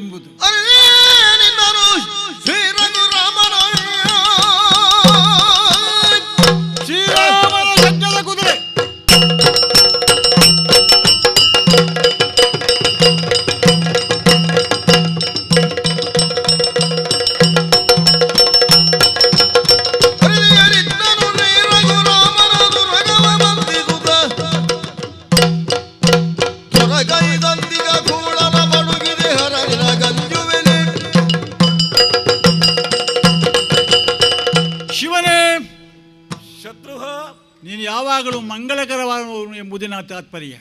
ಎಂಬುದು ತಾತ್ಪರ್ಯ.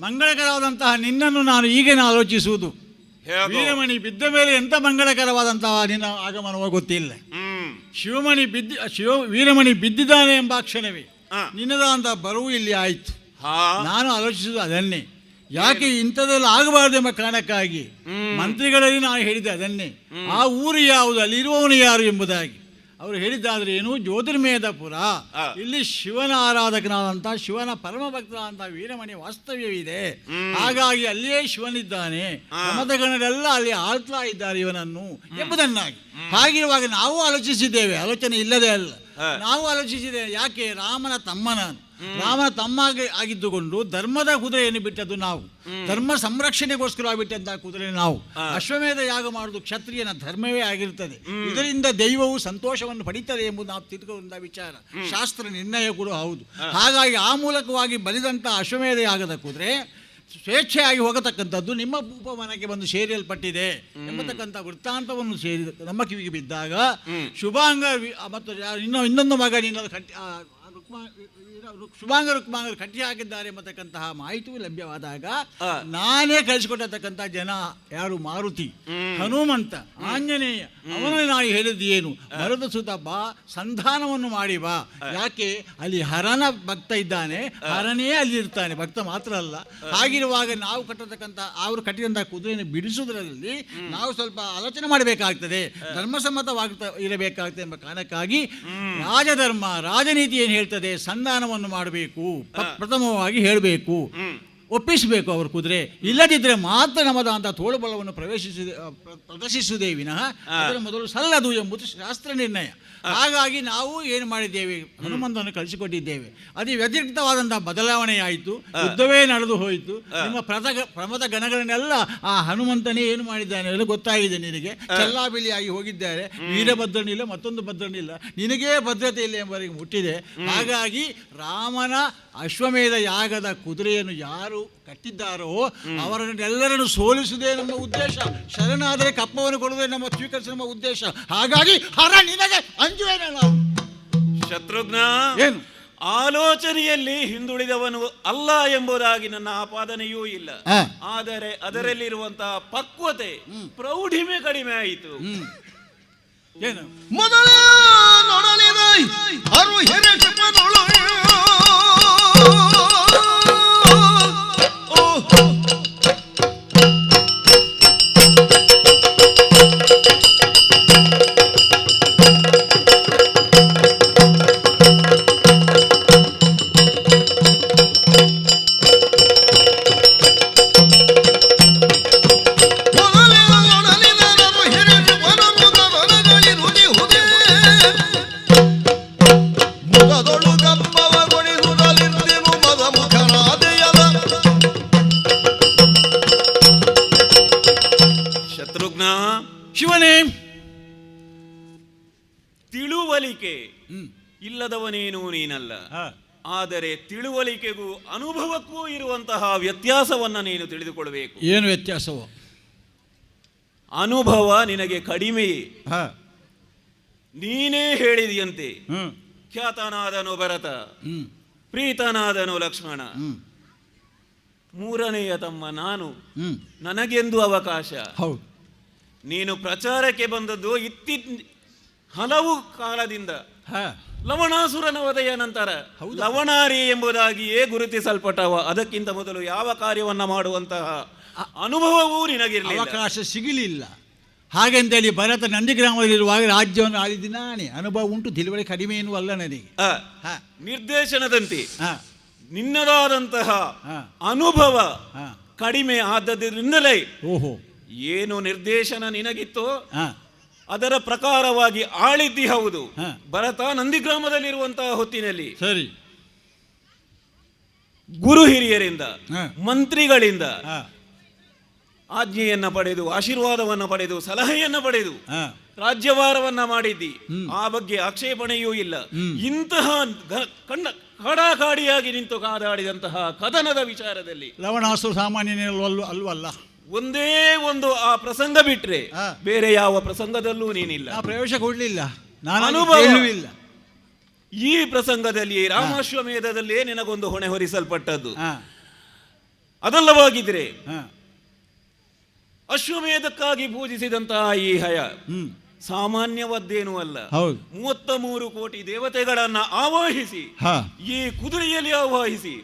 ಮಂಗಳಕರವಾದಂತಹ ನಿನ್ನನ್ನು ನಾನು ಈಗೇನು ಆಲೋಚಿಸುವುದು. ವೀರಮಣಿ ಬಿದ್ದ ಮೇಲೆ ಎಂತ ಮಂಗಳಕರವಾದಂತಹ ನಿನ್ನ ಆಗಮನವೋ ಗೊತ್ತಿಲ್ಲ. ಶಿವಮಣಿ ಬಿದ್ದ ಶಿವ ವೀರಮಣಿ ಬಿದ್ದಿದ್ದಾನೆ ಎಂಬ ಕ್ಷಣವೇ. ನಿನ್ನದಾದಂತಹ ಬರವು ಇಲ್ಲಿ ಆಯಿತು. ನಾನು ಆಲೋಚಿಸುವುದು ಅದನ್ನೇ. ಯಾಕೆ ಇಂಥದ್ದೆಲ್ಲ ಆಗಬಾರದು ಎಂಬ ಕಾರಣಕ್ಕಾಗಿ ಮಂತ್ರಿಗಳಲ್ಲಿ ನಾನು ಹೇಳಿದೆ ಅದನ್ನೇ. ಆ ಊರು ಯಾವುದು ಅಲ್ಲಿರುವವನು ಯಾರು ಎಂಬುದಾಗಿ. ಅವರು ಹೇಳಿದ್ದಾದ್ರೆ ಏನು? ಜ್ಯೋತಿರ್ಮೇಧಪುರ. ಇಲ್ಲಿ ಶಿವನ ಆರಾಧಕನಾದಂಥ ಶಿವನ ಪರಮ ಭಕ್ತನಾದಂಥ ವೀರಮಣಿ ವಾಸ್ತವ್ಯವಿದೆ. ಹಾಗಾಗಿ ಅಲ್ಲಿಯೇ ಶಿವನಿದ್ದಾನೆ. ಮತಗಣರೆಲ್ಲ ಅಲ್ಲಿ ಆಳ್ತಾ ಇದ್ದಾರೆ ಇವನನ್ನು ಎಂಬುದನ್ನಾಗಿ. ಹಾಗಿರುವಾಗ ನಾವು ಆಲೋಚಿಸಿದ್ದೇವೆ. ಆಲೋಚನೆ ಇಲ್ಲದೆ ಅಲ್ಲ. ನಾವು ಆಲೋಚಿಸಿದ್ದೇವೆ. ಯಾಕೆ? ರಾಮನ ತಮ್ಮ ರಾಮನ ತಮ್ಮ ಆಗಿದ್ದುಕೊಂಡು ಧರ್ಮದ ಕುದುರೆಯನ್ನು ಬಿಟ್ಟದ್ದು ನಾವು? ಧರ್ಮ ಸಂರಕ್ಷಣೆಗೋಸ್ಕರ ಬಿಟ್ಟಂತಹ ಕುದುರೆ ನಾವು. ಅಶ್ವಮೇಧ ಯಾಗ ಮಾಡುದು ಕ್ಷತ್ರಿಯನ ಧರ್ಮವೇ ಆಗಿರುತ್ತದೆ ಇದರಿಂದ ದೈವವು ಸಂತೋಷವನ್ನು ಪಡೀತದೆ ಎಂಬುದು ನಾವು ತಿಳ್ಕೊಂಡ ವಿಚಾರ. ಶಾಸ್ತ್ರ ನಿರ್ಣಯ ಕೂಡ ಹೌದು. ಹಾಗಾಗಿ ಆ ಮೂಲಕವಾಗಿ ಬಲಿದಂತಹ ಅಶ್ವಮೇಧ ಯಾಗದ ಕುದುರೆ ಸ್ವೇಚ್ಛೆಯಾಗಿ ಹೋಗತಕ್ಕಂಥದ್ದು ನಿಮ್ಮ ಉಪವನಕ್ಕೆ ಬಂದು ಸೇರಿಯಲ್ಪಟ್ಟಿದೆ ಎಂಬತಕ್ಕಂಥ ವೃತ್ತಾಂತವನ್ನು ಸೇರಿದ ನಮ್ಮ ಕಿವಿಗೆ ಬಿದ್ದಾಗ ಶುಭಾಂಗ ಮತ್ತು ಇನ್ನೊಂದು ಮಗ ನಿನ್ನ ಕಟ್ಟಿ ರುಕ್ಮ ಶುಭಾಂಗ ರುಕ್ಮಾಂಗರು ಕಟ್ಟಿ ಹಾಕಿದ್ದಾರೆ ಎಂಬತಕ್ಕಂತಹ ಮಾಹಿತಿಯು ಲಭ್ಯವಾದಾಗ ನಾನೇ ಕಳಿಸಿಕೊಟ್ಟತಕ್ಕಂಥ ಜನ ಯಾರು? ಮಾರುತಿ. ಹನುಮಂತ ಆಂಜನೇಯ ಅವನು ನಾನು ಹೇಳಿದ್ದು ಏನು? ಭರದ ಸುತ ಬಾ ಸಂಧಾನವನ್ನು ಮಾಡಿ ಬಾ. ಯಾಕೆ? ಅಲ್ಲಿ ಹರನ ಭಕ್ತ ಇದ್ದಾನೆ. ಹರನೇ ಅಲ್ಲಿ ಇರ್ತಾನೆ ಭಕ್ತ ಮಾತ್ರ ಅಲ್ಲ. ಹಾಗಿರುವಾಗ ನಾವು ಕಟ್ಟತಕ್ಕಂಥ ಅವರು ಕಟ್ಟಿದಂತಹ ಕುದುರೆಯನ್ನು ಬಿಡಿಸುವುದರಲ್ಲಿ ನಾವು ಸ್ವಲ್ಪ ಆಲೋಚನೆ ಮಾಡಬೇಕಾಗ್ತದೆ. ಧರ್ಮಸಮ್ಮತವಾಗ್ತಾ ಇರಬೇಕಾಗ್ತದೆ ಎಂಬ ಕಾರಣಕ್ಕಾಗಿ ರಾಜಧರ್ಮ ರಾಜನೀತಿ ಏನು ಹೇಳ್ತದೆ ಸಂಧಾನವನ್ನು ಮಾಡಬೇಕು ಪ್ರಥಮವಾಗಿ ಹೇಳಬೇಕು. ಒಪ್ಪಿಸಬೇಕು ಅವರು ಕುದುರೆ. ಇಲ್ಲದಿದ್ದರೆ ಮಾತ್ರ ನಮ್ಮದಂತ ತೋಳುಬಲವನ್ನು ಪ್ರವೇಶಿಸಿದ ಪ್ರ- ಪ್ರದರ್ಶಿಸುವುದೇ ವಿನಃ ಅದರ ಮೊದಲು ಸಲ್ಲದು ಎಂಬುದು ಶಾಸ್ತ್ರ ನಿರ್ಣಯ. ಹಾಗಾಗಿ ನಾವು ಏನು ಮಾಡಿದ್ದೇವೆ? ಹನುಮಂತವನ್ನು ಕಳಿಸಿಕೊಟ್ಟಿದ್ದೇವೆ. ಅದು ವ್ಯತಿರಿಕ್ತವಾದಂತಹ ಬದಲಾವಣೆಯಾಯಿತು. ಯುದ್ಧವೇ ನಡೆದು ಹೋಯಿತು. ನಿಮ್ಮ ಪ್ರಥ ಪ್ರಮದ ಗಣಗಳನ್ನೆಲ್ಲ ಆ ಹನುಮಂತನೇ ಏನು ಮಾಡಿದ್ದಾನೆ ಎಲ್ಲ ಗೊತ್ತಾಗಿದೆ ನಿನಗೆ. ಚೆಲ್ಲಾಬಿಲಿಯಾಗಿ ಹೋಗಿದ್ದಾರೆ. ವೀರಭದ್ರನಿಲ್ಲ ಮತ್ತೊಂದು ಭದ್ರನಿಲ್ಲ. ನಿನಗೇ ಭದ್ರತೆ ಇಲ್ಲ ಎಂಬರಿಗೆ ಮುಟ್ಟಿದೆ. ಹಾಗಾಗಿ ರಾಮನ ಅಶ್ವಮೇಧ ಯಾಗದ ಕುದುರೆಯನ್ನು ಯಾರು ಕಟ್ಟಿದ್ದಾರೋ ಅವರನ್ನೆಲ್ಲರನ್ನು ಸೋಲಿಸುವುದೇ ನಮ್ಮ ಉದ್ದೇಶ. ಶರಣಾದರೆ ಕಪ್ಪವನ್ನು ಕೊಡುವುದೇ ನಮ್ಮ ಸ್ವೀಕರಿಸಿದ ನಮ್ಮ ಉದ್ದೇಶ. ಹಾಗಾಗಿ ಹರ ನಿನಗೆ ಅಂಜುವೇನ ನಾವು ಶತ್ರುಘ್ನ ಏನು? ಆಲೋಚನೆಯಲ್ಲಿ ಹಿಂದುಳಿದವನು ಅಲ್ಲ ಎಂಬುದಾಗಿ ನನ್ನ ಆಪಾದನೆಯೂ ಇಲ್ಲ. ಆದರೆ ಅದರಲ್ಲಿರುವಂತಹ ಪಕ್ವತೆ ಪ್ರೌಢಿಮೆ ಕಡಿಮೆ ಆಯಿತು. ಏನು? ಮೊದಲ ನೊಡಲಿದ ಅರು ಹೆರಟಪದೊಳು voltou. ವ್ಯತ್ಯಾಸವನ್ನ ನೀನು ತಿಳಿದುಕೊಳ್ಬೇಕು ಏನು ವ್ಯತ್ಯಾಸವು? ಅನುಭವ ನಿನಗೆ ಕಡಿಮೆಯೇ ಹಾ. ನೀನೇ ಹೇಳಿದೆಯಂತೆ. ಹ್ಮ್. ಖ್ಯಾತನಾದನು ಭರತ. ಹ್ಮ್. ಪ್ರೀತನಾದನು ಲಕ್ಷ್ಮಣ. ಹ್ಮ್. ಮೂರನೆಯ ತಮ್ಮ ನಾನು. ಹ್ಮ್. ನನಗೆಂದು ಅವಕಾಶ. ಹೌದು. ನೀನು ಪ್ರಚಾರಕ್ಕೆ ಬಂದದ್ದು ಇತ್ತಿ ಹಲವು ಕಾಲದಿಂದ. ಲವಣಾಸುರನ ವಧೆಯ ನಂತರ? ಲವಣಾರಿ ಎಂಬುದಾಗಿಯೇ ಗುರುತಿಸಲ್ಪಟ್ಟವ. ಅದಕ್ಕಿಂತ ಮೊದಲು ಯಾವ ಕಾರ್ಯವನ್ನ ಮಾಡುವಂತಹ ಅನುಭವವೂ ನಿನಗಿರಲಿ ಅವಕಾಶ ಸಿಗಲಿಲ್ಲ. ಹಾಗೆಂತೇಳಿ ಭರತ ನಂದಿಗ್ರಾಮದಲ್ಲಿರುವಾಗ ರಾಜ್ಯವನ್ನು ಆಳಿದಿನಾನೆ ನಾನೇ. ಅನುಭವ ಉಂಟು ತಿಳುವಳಿ ಕಡಿಮೆ ಏನೂ ಅಲ್ಲ ನನಗೆ. ನಿರ್ದೇಶನದಂತೆ ಹಾ. ನಿನ್ನದಾದಂತಹ. ಅನುಭವ ಹಾ. ಕಡಿಮೆ ಆದ್ದರಿಂದಲೇ ಓಹೋ. ಏನು ನಿರ್ದೇಶನ ನಿನಗಿತ್ತೋ ಹಾ. ಅದರ ಪ್ರಕಾರವಾಗಿ ಆಳಿದ್ದಿ ಹೌದು. ಭರತ ನಂದಿಗ್ರಾಮದಲ್ಲಿರುವಂತಹ ಹೊತ್ತಿನಲ್ಲಿ ಸರಿ. ಗುರು ಹಿರಿಯರಿಂದ. ಮಂತ್ರಿಗಳಿಂದ ಆಜ್ಞೆಯನ್ನ ಪಡೆದು ಆಶೀರ್ವಾದವನ್ನ ಪಡೆದು ಸಲಹೆಯನ್ನ ಪಡೆದು ರಾಜ್ಯವಾರವನ್ನ ರಾಜ್ಯಭಾರವನ್ನ ಮಾಡಿದ್ದಿ. ಆ ಬಗ್ಗೆ ಆಕ್ಷೇಪಣೆಯೂ ಇಲ್ಲ. ಇಂತಹ ಕಣ್ಣ ಕಡಾಕಾಡಿಯಾಗಿ ನಿಂತು ಕಾದಾಡಿದಂತಹ ಕದನದ ವಿಚಾರದಲ್ಲಿ ಲವಣಾಸು ಸಾಮಾನ್ಯ ಅಲ್ವಲ್ಲ ಒಂದೇ ಒಂದು ಆ ಪ್ರಸಂಗ ಬಿಟ್ರೆ. ಬೇರೆ ಯಾವ ಪ್ರಸಂಗದಲ್ಲೂ ನೀನಿಲ್ಲ. ಪ್ರವೇಶ ಕೊಡ್ಲಿಲ್ಲ. ನಾನು ಅನುಭವ. ಕೇಳುವಿಲ್ಲ. ಈ ಪ್ರಸಂಗದಲ್ಲಿ ರಾಮಾಶ್ವಮೇಧದಲ್ಲೇ ನಿನಗೊಂದು ಹೊಣೆ ಹೊರಿಸಲ್ಪಟ್ಟದ್ದು. ಅದಲ್ಲವಾಗಿದ್ರೆ ಅಶ್ವಮೇಧಕ್ಕಾಗಿ ಪೂಜಿಸಿದಂತಹ ಈ ಹಯ ಹ್ಮ್. ಸಾಮಾನ್ಯವಾದ್ದೇನೂ ಅಲ್ಲ. ಹೌದು. ಮೂವತ್ತ ಮೂರು ಕೋಟಿ ದೇವತೆಗಳನ್ನ ಆವಾಹಿಸಿ ಹಾ. ಈ ಕುದುರೆಯಲ್ಲಿ ಆವಾಹಿಸಿ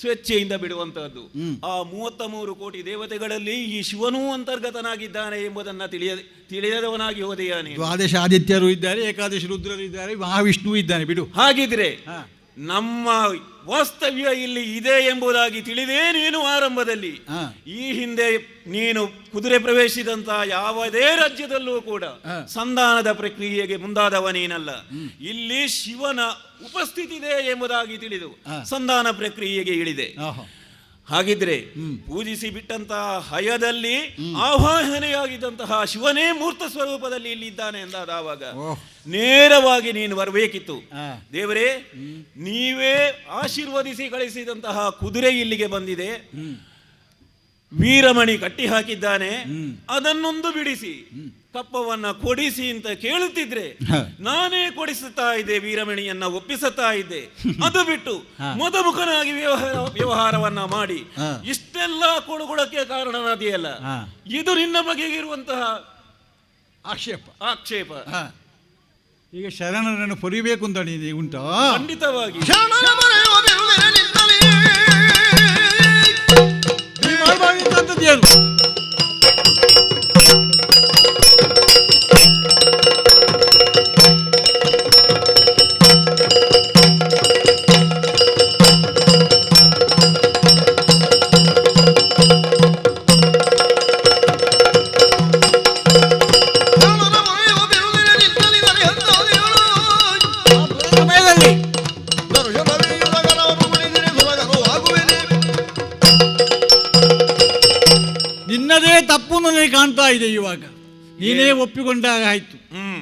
ಸ್ವೇಚ್ಛೆಯಿಂದ ಬಿಡುವಂತಹದ್ದು. ಆ ಮೂವತ್ತ ಮೂರು ಕೋಟಿ ದೇವತೆಗಳಲ್ಲಿ ಈ ಶಿವನೂ ಅಂತರ್ಗತನಾಗಿದ್ದಾನೆ ಎಂಬುದನ್ನ ತಿಳಿಯ ತಿಳಿಯದವನಾಗಿ ಹೋದೆಯಾನೆ ದ್ವಾದಶ ಆದಿತ್ಯರು ಇದ್ದಾರೆ ಏಕಾದಶಿ ರುದ್ರರು ಇದ್ದಾರೆ ಮಹಾವಿಷ್ಣು ಇದ್ದಾನೆ ಬಿಡು. ಹಾಗಿದ್ರೆ ಹಾ. ನಮ್ಮ ವಾಸ್ತವ್ಯ ಇಲ್ಲಿ ಇದೆ ಎಂಬುದಾಗಿ ತಿಳಿದೇ ನೀನು ಆರಂಭದಲ್ಲಿ. ಈ ಹಿಂದೆ ನೀನು ಕುದುರೆ ಪ್ರವೇಶಿದಂತಹ ಯಾವುದೇ ರಾಜ್ಯದಲ್ಲೂ ಕೂಡ. ಸಂಧಾನದ ಪ್ರಕ್ರಿಯೆಗೆ ಮುಂದಾದವ ನೀನಲ್ಲ. ಇಲ್ಲಿ ಶಿವನ ಉಪಸ್ಥಿತಿ ಇದೆ ಎಂಬುದಾಗಿ ತಿಳಿದು ಸಂಧಾನ ಪ್ರಕ್ರಿಯೆಗೆ ಇಳಿದೆ. ಹಾಗಿದ್ರೆ. ಪೂಜಿಸಿ ಬಿಟ್ಟಂತಹ ಹಯದಲ್ಲಿ ಆವಾಹನೆಯಾಗಿದ್ದಂತಹ ಶಿವನೇ ಮೂರ್ತ ಸ್ವರೂಪದಲ್ಲಿ ಇಲ್ಲಿ ಇದ್ದಾನೆ ಎಂದಾದ ಆವಾಗ ನೇರವಾಗಿ ನೀನು ಬರಬೇಕಿತ್ತು. ದೇವರೇ ನೀವೇ ಆಶೀರ್ವದಿಸಿ ಕಳಿಸಿದಂತಹ ಕುದುರೆ ಇಲ್ಲಿಗೆ ಬಂದಿದೆ. ವೀರಮಣಿ ಕಟ್ಟಿ ಹಾಕಿದ್ದಾನೆ ಅದನ್ನೊಂದು ಬಿಡಿಸಿ. ಕಪ್ಪವನ್ನ ಕೊಡಿಸಿ ಅಂತ ಕೇಳುತ್ತಿದ್ರೆ. ನಾನೇ ಕೊಡಿಸುತ್ತಾ ಇದ್ದೆ ವೀರಮಣಿಯನ್ನ ಒಪ್ಪಿಸುತ್ತಾ ಇದ್ದೆ. ಅದು ಬಿಟ್ಟು ಹ. ಮದಮುಖನಾಗಿ ವ್ಯವಹಾರ ವ್ಯವಹಾರವನ್ನ ಮಾಡಿ ಇಷ್ಟೆಲ್ಲ ಕೊಡುಗೊಡಕ್ಕೆ ಕಾರಣನಾದಿಯಲ್ಲ. ಇದು ನಿನ್ನ ಬಗೆಗಿರುವಂತಹ ಆಕ್ಷೇಪ. ಆಕ್ಷೇಪ. ಈಗ ಶರಣರನ್ನು ಪೊರಿಬೇಕು ಅಂತ ಉಂಟಾ? ಖಂಡಿತವಾಗಿ. ಏನು ಇದೆ ಇವಾಗ. ನೀನೇ ಒಪ್ಪಿಕೊಂಡಾಗ ಆಯ್ತು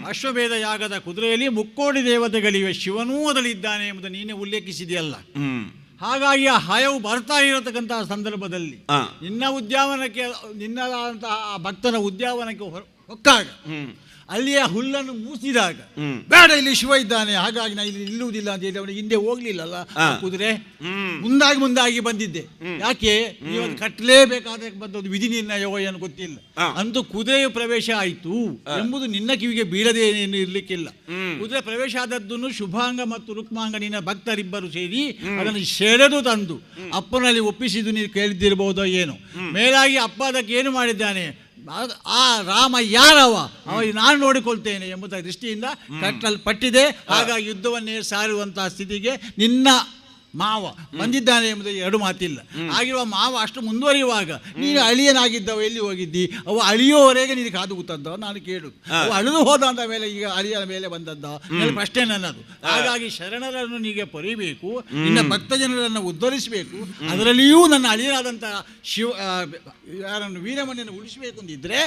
ಅಶ್ವಭೇದ ಯಾಗದ ಕುದುರೆಯಲ್ಲಿ ಮುಕ್ಕೋಡಿ ದೇವತೆಗಳಿವೆ. ಶಿವನೂ ಅದರಲ್ಲಿದ್ದಾನೆ ಎಂಬುದು ನೀನೇ ಉಲ್ಲೇಖಿಸಿದೆಯಲ್ಲ ಹಾಗಾಗಿ ಆ ಹಯವು ಬರ್ತಾ ಇರತಕ್ಕಂತಹ ಸಂದರ್ಭದಲ್ಲಿ. ನಿನ್ನ ಉದ್ಯಾವನಕ್ಕೆ ನಿನ್ನದಾದಂತಹ ಆ ಭಕ್ತನ ಉದ್ಯಾವನಕ್ಕೆ ಹೊಕ್ಕಾಗ. ಅಲ್ಲಿಯ ಹುಲ್ಲನ್ನು ಮೂಸಿದಾಗ ಬೇಡ ಇಲ್ಲಿ ಶಿವ ಇದ್ದಾನೆ ಹಾಗಾಗಿ ನಾ ಇಲ್ಲಿ ನಿಲ್ಲುವುದಿಲ್ಲ ಅಂತ ಹೇಳಿ ಅವನಿಗೆ ಹಿಂದೆ ಹೋಗ್ಲಿಲ್ಲಲ್ಲ? ಆ. ಕುದುರೆ ಮುಂದಾಗಿ ಮುಂದಾಗಿ ಬಂದಿದ್ದೆ. ಯಾಕೆ? ಇವತ್ತು ಕಟ್ಟಲೇಬೇಕಾದ ಬಂದದ್ದು ವಿಧಿ ಯೋಗ ಏನು ಗೊತ್ತಿಲ್ಲ. ಅಂತೂ ಕುದುರೆಯ ಪ್ರವೇಶ ಆಯಿತು ಎಂಬುದು ನಿನ್ನ ಕಿವಿಗೆ ಬೀಳದೆ ಏನು ಇರ್ಲಿಕ್ಕಿಲ್ಲ. ಕುದುರೆ ಪ್ರವೇಶ ಆದದ್ದನ್ನು ಶುಭಾಂಗ ಮತ್ತು ರುಕ್ಮಾಂಗ ನಿನ್ನ ಭಕ್ತರಿಬ್ಬರು ಸೇರಿ ಅದನ್ನು ಸೆಳೆದು ತಂದು ಅಪ್ಪನಲ್ಲಿ ಒಪ್ಪಿಸಿದ್ದು ನೀನು ಕೇಳಿದ್ದಿರಬಹುದೋ ಏನು. ಮೇಲಾಗಿ ಅಪ್ಪ ಅದಕ್ಕೆ ಏನು ಮಾಡಿದ್ದಾನೆ? ಆ- ರಾಮ ಯಾರವ? ಅವ ನಾನು ನೋಡಿಕೊಳ್ತೇನೆ ಎಂಬುದ ದೃಷ್ಟಿಯಿಂದ ಕಟ್ಟಲ್ಪಟ್ಟಿದೆ. ಹಾಗಾಗಿ ಯುದ್ಧವನ್ನೇ ಸಾರುವಂತಹ ಸ್ಥಿತಿಗೆ ನಿನ್ನ ಮಾವ ಬಂದಿದ್ದಾನೆ ಎಂಬುದು ಎರಡು ಮಾತಿಲ್ಲ. ಆಗಿರುವ ಮಾವ ಅಷ್ಟು ಮುಂದುವರಿಯುವಾಗ ನೀನು ಅಳಿಯನಾಗಿದ್ದವ ಎಲ್ಲಿ ಹೋಗಿದ್ದಿ? ಅವ ಅಳಿಯೋವರೆಗೆ ನೀನು ಕಾದು ಕೂತದ್ದ ನಾನು ಕೇಳು. ಅವ ಅಳಿದು ಹೋದ ಅಂತ ಮೇಲೆ ಈಗ ಅಳಿಯನ ಮೇಲೆ ಬಂದದ್ದ ಪ್ರಶ್ನೆ ನನ್ನದು. ಹಾಗಾಗಿ ಶರಣರನ್ನು ನೀಗೆ ಪರಿಬೇಕು ನಿನ್ನ ಭಕ್ತ ಜನರನ್ನು ಉದ್ಧರಿಸಬೇಕು ಅದರಲ್ಲಿಯೂ ನನ್ನ ಅಳಿಯನಾದಂತಹ ಶಿವ ಯಾರನ್ನು ವೀರಮಣ್ಣನ್ನು ಉಳಿಸಬೇಕು ಅಂದಿದ್ರೆ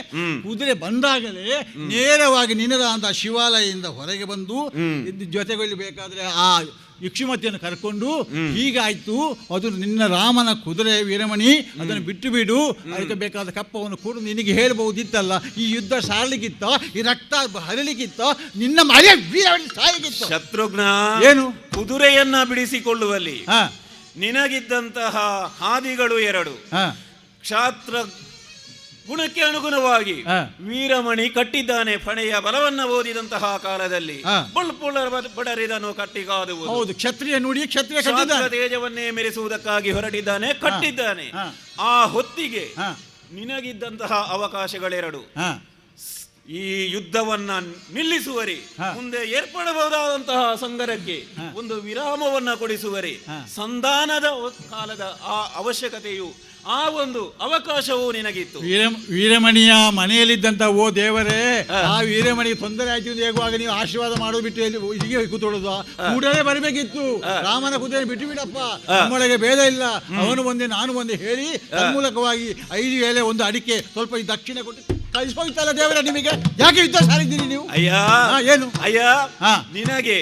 ಕುದುರೆ ಬಂದಾಗಲೇ ನೇರವಾಗಿ ನಿನ್ನದಾದಂತಹ ಶಿವಾಲಯದಿಂದ ಹೊರಗೆ ಬಂದು ಜೊತೆಗೊಳ್ಳಬೇಕಾದ್ರೆ ಜೊತೆಗೊಳ್ಳಿ ಬೇಕಾದ್ರೆ ಆ ಇಕ್ಷುಮತಿಯನ್ನು ಕರ್ಕೊಂಡು ಹೀಗಾಯ್ತು ಅದು ನಿನ್ನ ರಾಮನ ಕುದುರೆ ವೀರಮಣಿ ಅದನ್ನು ಬಿಟ್ಟು ಬಿಡು ಅದಕ್ಕೆ ಬೇಕಾದ ಕಪ್ಪವನ್ನು ಕೊಡು. ನಿನಗೆ ಹೇಳ್ಬಹುದಿತ್ತಲ್ಲ ಈ ಯುದ್ಧ ಸಾರ್ಲಿಕ್ಕಿತ್ತ ಈ ರಕ್ತ ಹರಲಿಕ್ಕಿತ್ತ ನಿನ್ನ ಮಳೆ ವೀರಮಣಿ ಸಾಯಲಿಕ್ಕಿತ್ತ ಶತ್ರುಘ್ನ ಏನು? ಕುದುರೆಯನ್ನ ಬಿಡಿಸಿಕೊಳ್ಳುವಲ್ಲಿ ಹಾ. ನಿನಗಿದ್ದಂತಹ ಹಾದಿಗಳು ಎರಡು. ಹಾ. ಕ್ಷಾತ್ರ ಗುಣಕ್ಕೆ ಅನುಗುಣವಾಗಿ ವೀರಮಣಿ ಕಟ್ಟಿದ್ದಾನೆ ಫಣೆಯ ಬಲವನ್ನ ಓದಿದಂತಹ ಕಾಲದಲ್ಲಿ. ಬಡರಿದನು ಕಟ್ಟಿಗಾದು ಹೌದು ಕ್ಷತ್ರಿಯ ನುಡಿ ಕ್ಷತ್ರಿಯ ತೇಜವನ್ನೇ ಮೆರೆಸುವುದಕ್ಕಾಗಿ ಹೊರಟಿದ್ದಾನೆ ಕಟ್ಟಿದ್ದಾನೆ. ಆ ಹೊತ್ತಿಗೆ ನಿನಗಿದ್ದಂತಹ ಅವಕಾಶಗಳೆರಡು. ಈ ಯುದ್ಧವನ್ನ ನಿಲ್ಲಿಸುವರಿ ಮುಂದೆ ಏರ್ಪಡಬಹುದಾದಂತಹ ಸಂಗರಕ್ಕೆ ಒಂದು ವಿರಾಮವನ್ನ ಕೊಡಿಸುವರಿ. ಸಂಧಾನದ ಕಾಲದ ಆ ಅವಶ್ಯಕತೆಯು ಆ ಒಂದು ಅವಕಾಶವು ನಿನಗಿತ್ತು. ವೀರ ವೀರಮಣಿಯ ಮನೆಯಲ್ಲಿದ್ದಂತ ಓ ದೇವರೇ ಆ ವೀರಮಣಿಗೆ ತೊಂದರೆ ಆಯ್ತು ಅಂತ ಹೇಗುವಾಗ ನೀವು ಆಶೀರ್ವಾದ ಮಾಡೋದು ಬಿಟ್ಟು ಎಲ್ಲಿ ಹೀಗೆ ಕೂತ್ಕೊಳ್ಳೋದು? ಕೂಡಲೇ ಬರಬೇಕಿತ್ತು. ರಾಮನ ಕುದುರೆ ಬಿಟ್ಟು ಬಿಡಪ್ಪ. ನಮ್ಮೊಳಗೆ ಭೇದ ಇಲ್ಲ. ಅವನು ಒಂದೇ ನಾನು ಒಂದೇ ಹೇಳಿ ಮೂಲಕವಾಗಿ ಐದು ಎಲೆ ಒಂದು ಅಡಿಕೆ ಸ್ವಲ್ಪ ಈ ದಕ್ಷಿಣ ಕೊಟ್ಟು ಕಳಿಸ್ಬೋಯ್ತಲ್ಲ ದೇವರ ನಿಮಗೆ? ಯಾಕೆ ಯುದ್ಧ ಸಾರಿದ್ದೀರಿ ನೀವು? ಅಯ್ಯ ಏನು? ಅಯ್ಯ ಹಾ. ನಿನಗೆ.